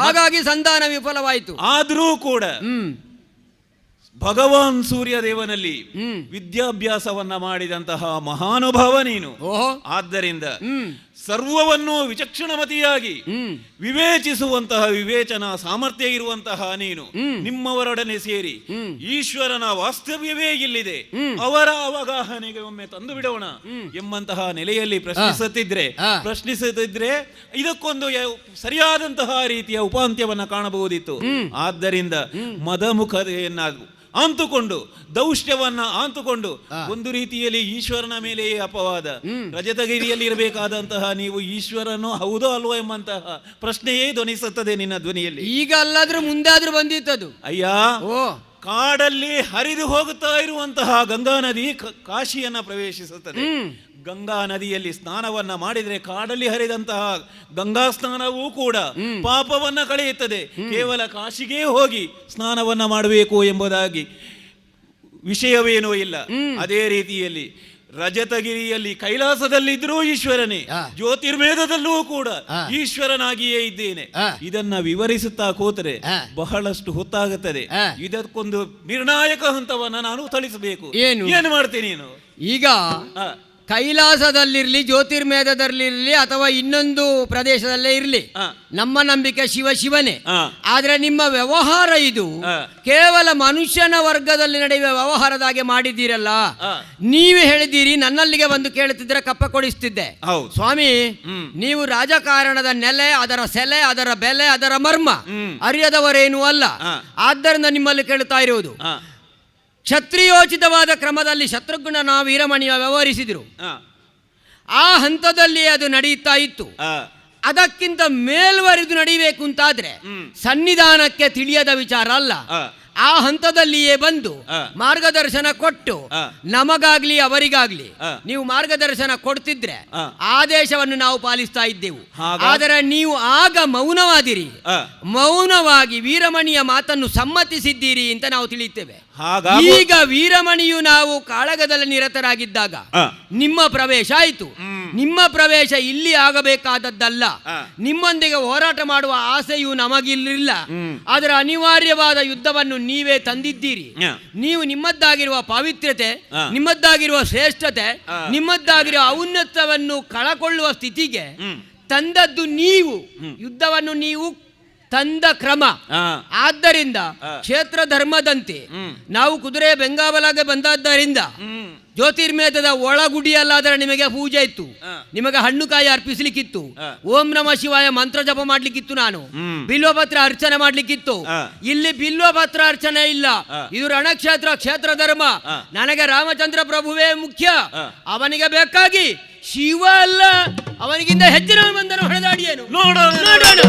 ಹಾಗಾಗಿ ಸಂಧಾನ ವಿಫಲವಾಯಿತು. ಆದರೂ ಕೂಡ ಹ್ಮ್. ಭಗವಾನ್ ಸೂರ್ಯ ದೇವನಲ್ಲಿ ಹ್ಮ್. ವಿದ್ಯಾಭ್ಯಾಸವನ್ನ ಮಾಡಿದಂತಹ ಮಹಾನುಭಾವ ನೀನು. ಓಹೋ. ಆದ್ದರಿಂದ ಹ್ಮ್. ಸರ್ವವನ್ನು ವಿಚಕ್ಷಣಮತಿಯಾಗಿ ವಿವೇಚಿಸುವಂತಹ ವಿವೇಚನಾ ಸಾಮರ್ಥ್ಯ ಇರುವಂತಹ ನೀನು. ನಿಮ್ಮವರೊಡನೆ ಸೇರಿ ಈಶ್ವರನ ವಾಸ್ತವ್ಯವೇ ಇಲ್ಲಿದೆ. ಅವರ ಅವಗಾಹನೆಗೆ ಒಮ್ಮೆ ತಂದು ಬಿಡೋಣ ಎಂಬಂತಹ ನೆಲೆಯಲ್ಲಿ ಪ್ರಶ್ನಿಸುತ್ತಿದ್ರೆ ಪ್ರಶ್ನಿಸುತ್ತಿದ್ರೆ ಇದಕ್ಕೊಂದು ಸರಿಯಾದಂತಹ ರೀತಿಯ ಉಪಾಂತ್ಯವನ್ನ ಕಾಣಬಹುದಿತ್ತು. ಆದ್ದರಿಂದ ಮದಮುಖತೆಯನ್ನ ಅಂತುಕೊಂಡು ದೌಷ್ಟ್ಯವನ್ನ ಆಂತುಕೊಂಡು ಒಂದು ರೀತಿಯಲ್ಲಿ ಈಶ್ವರನ ಮೇಲೆಯೇ ಅಪವಾದ ರಜತಗಿರಿಯಲ್ಲಿ ಇರಬೇಕಾದಂತಹ ನೀವು ಈಶ್ವರನು ಹೌದೋ ಅಲ್ವೋ ಎಂಬಂತಹ ಪ್ರಶ್ನೆಯೇ ಧ್ವನಿಸುತ್ತದೆ ನಿನ್ನ ಧ್ವನಿಯಲ್ಲಿ. ಈಗ ಅಲ್ಲಾದ್ರೂ ಮುಂದಾದ್ರೂ ಬಂದಿತ್ತದು. ಅಯ್ಯ ಓ. ಕಾಡಲ್ಲಿ ಹರಿದು ಹೋಗುತ್ತಾ ಇರುವಂತಹ ಗಂಗಾ ನದಿ ಕಾಶಿಯನ್ನ ಪ್ರವೇಶಿಸುತ್ತದೆ. ಗಂಗಾ ನದಿಯಲ್ಲಿ ಸ್ನಾನವನ್ನ ಮಾಡಿದರೆ ಕಾಡಲ್ಲಿ ಹರಿದಂತಹ ಗಂಗಾ ಸ್ನಾನವೂ ಕೂಡ ಪಾಪವನ್ನ ಕಳೆಯುತ್ತದೆ. ಕೇವಲ ಕಾಶಿಗೆ ಹೋಗಿ ಸ್ನಾನವನ್ನ ಮಾಡಬೇಕು ಎಂಬುದಾಗಿ ವಿಷಯವೇನೂ ಇಲ್ಲ. ಅದೇ ರೀತಿಯಲ್ಲಿ ರಜತಗಿರಿಯಲ್ಲಿ ಕೈಲಾಸದಲ್ಲಿದ್ರೂ ಈಶ್ವರನೇ. ಜ್ಯೋತಿರ್ವೇದದಲ್ಲೂ ಕೂಡ ಈಶ್ವರನಾಗಿಯೇ ಇದ್ದೇನೆ. ಇದನ್ನ ವಿವರಿಸುತ್ತಾ ಕೂತರೆ ಬಹಳಷ್ಟು ಹೊತ್ತಾಗುತ್ತದೆ. ಇದಕ್ಕೊಂದು ನಿರ್ಣಾಯಕ ಹಂತವನ್ನ ನಾನು ತಳಿಸಬೇಕು ಏನು? ಏನು ಮಾಡ್ತೀನಿ ನೀನು ಈಗ ಕೈಲಾಸದಲ್ಲಿರ್ಲಿ ಜ್ಯೋತಿರ್ಮೇಧದಲ್ಲಿರಲಿ ಅಥವಾ ಇನ್ನೊಂದು ಪ್ರದೇಶದಲ್ಲೇ ಇರಲಿ. ನಮ್ಮ ನಂಬಿಕೆ ಶಿವ ಶಿವನೇ. ಆದರೆ ನಿಮ್ಮ ವ್ಯವಹಾರ ಇದು. ಕೇವಲ ಮನುಷ್ಯನ ವರ್ಗದಲ್ಲಿ ನಡೆಯುವ ವ್ಯವಹಾರದಾಗೆ ಮಾಡಿದ್ದೀರಲ್ಲ. ನೀವು ಹೇಳಿದ್ದೀರಿ ನನ್ನಲ್ಲಿಗೆ ಬಂದು ಕೇಳುತ್ತಿದ್ರೆ ಕಪ್ಪ ಕೊಡಿಸ್ತಿದ್ದೆ. ಸ್ವಾಮಿ ನೀವು ರಾಜಕಾರಣದ ನೆಲೆ ಅದರ ಸೆಲೆ ಅದರ ಬೆಲೆ ಅದರ ಮರ್ಮ. ಅರಿಯದವರೇನೂ ಅಲ್ಲ. ಆದ್ದರಿಂದ ನಿಮ್ಮಲ್ಲಿ ಕೇಳುತ್ತಾ ಇರುವುದು. ಕ್ಷತ್ರಿಯೋಚಿತವಾದ ಕ್ರಮದಲ್ಲಿ ಶತ್ರುಘ್ನ ವೀರಮಣಿಯ ವ್ಯವಹರಿಸಿದರು. ಆ, ಹಂತದಲ್ಲಿ ಅದು ನಡೆಯುತ್ತಾ ಇತ್ತು. ಅದಕ್ಕಿಂತ ಮೇಲ್ವರೆದು ನಡೀಬೇಕು ಅಂತಾದ್ರೆ ಸನ್ನಿಧಾನಕ್ಕೆ ತಿಳಿಯದ ವಿಚಾರ ಅಲ್ಲ. ಆ. ಹಂತದಲ್ಲಿಯೇ ಬಂದು ಮಾರ್ಗದರ್ಶನ ಕೊಟ್ಟು. ನಮಗಾಗ್ಲಿ ಅವರಿಗಾಗ್ಲಿ. ನೀವು ಮಾರ್ಗದರ್ಶನ ಕೊಡ್ತಿದ್ರೆ ಆದೇಶವನ್ನು ನಾವು ಪಾಲಿಸ್ತಾ ಇದ್ದೆವು. ಆದರೆ ನೀವು ಆಗ ಮೌನವಾದಿರಿ. ಮೌನವಾಗಿ ವೀರಮಣಿಯ ಮಾತನ್ನು ಸಮ್ಮತಿಸಿದ್ದೀರಿ ಅಂತ ನಾವು ತಿಳಿಯುತ್ತೇವೆ. ಈಗ ವೀರಮಣಿಯು ನಾವು ಕಾಳಗದಲ್ಲಿ ನಿರತರಾಗಿದ್ದಾಗ ನಿಮ್ಮ ಪ್ರವೇಶ ಆಯಿತು. ನಿಮ್ಮ ಪ್ರವೇಶ ಇಲ್ಲಿ ಆಗಬೇಕಾದದ್ದಲ್ಲ. ನಿಮ್ಮೊಂದಿಗೆ ಹೋರಾಟ ಮಾಡುವ ಆಸೆಯು ನಮಗಿಲ್ಲ ಅದರ ಅನಿವಾರ್ಯವಾದ ಯುದ್ಧವನ್ನು ನೀವೇ ತಂದಿದ್ದೀರಿ. ನೀವು ನಿಮ್ಮದ್ದಾಗಿರುವ ಪಾವಿತ್ರ್ಯತೆ ನಿಮ್ಮದ್ದಾಗಿರುವ ಶ್ರೇಷ್ಠತೆ ನಿಮ್ಮದ್ದಾಗಿರುವ ಔನ್ನತ್ಯವನ್ನು ಕಳಕೊಳ್ಳುವ ಸ್ಥಿತಿಗೆ ತಂದದ್ದು ನೀವು. ಯುದ್ಧವನ್ನು ನೀವು ತಂದ ಕ್ರಮ. ಆದ್ದರಿಂದ ಕ್ಷೇತ್ರ ಧರ್ಮದಂತೆ ನಾವು ಕುದುರೆ ಬೆಂಗಾವಲಾಗೆ ಬಂದದ್ದರಿಂದ. ಜ್ಯೋತಿರ್ಮೇಧದ ಒಳಗುಡಿಯಲ್ಲಾದರೆ ನಿಮಗೆ ಪೂಜೆ ಇತ್ತು. ನಿಮಗೆ ಹಣ್ಣು ಕಾಯಿ ಅರ್ಪಿಸ್ಲಿಕ್ಕಿತ್ತು. ಓಂ ನಮ ಶಿವಾಯ ಮಂತ್ರ ಜಪ ಮಾಡ್ಲಿಕ್ಕಿತ್ತು ನಾನು. ಬಿಲ್ವ ಬಿಲ್ವಪತ್ರ ಅರ್ಚನೆ ಮಾಡ್ಲಿಕ್ಕಿತ್ತು. ಇಲ್ಲಿ ಬಿಲ್ವಪತ್ರ ಅರ್ಚನೆ ಇಲ್ಲ. ಇದು ರಣಕ್ಷೇತ್ರ ಕ್ಷೇತ್ರ ಧರ್ಮ. ನನಗೆ ರಾಮಚಂದ್ರ ಪ್ರಭುವೇ ಮುಖ್ಯ. ಅವನಿಗೆ ಬೇಕಾಗಿ ಶಿವ ಅಲ್ಲ. ಅವನಿಗಿಂತ ಹೆಚ್ಚಿನ ಬಂದನು. ಹೊಡೆದಾಡಿಯೇನು? ನೋಡೋಣ. ನೋಡೋಣ.